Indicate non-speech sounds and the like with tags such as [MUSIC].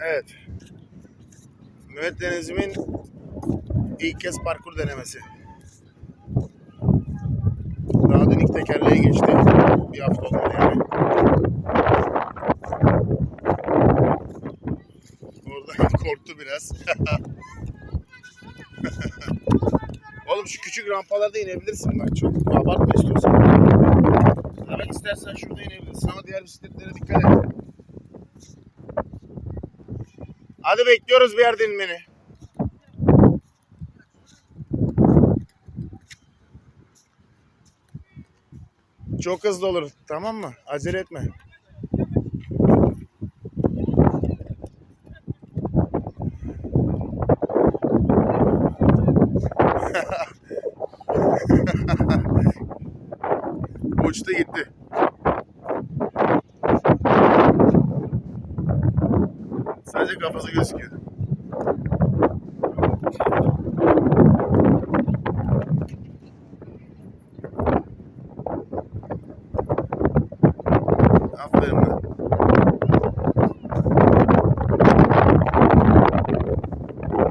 Evet. Mehmet Denizim'in ilk kez parkur denemesi. Daha dün ilk tekerleğe geçti. Bir hafta olmadı yani. Orada [LAUGHS] korktu biraz. [LAUGHS] Oğlum şu küçük rampalarda inebilirsin bak çok abartma istiyorsan. Evet istersen şurada inebilirsin ama diğer bisikletlere dikkat et. Hadi bekliyoruz bir yerde inmeni. Çok hızlı olur tamam mı? Acele etme. [LAUGHS] Uçtu gitti. sadece kafası gözüküyor. Aferin.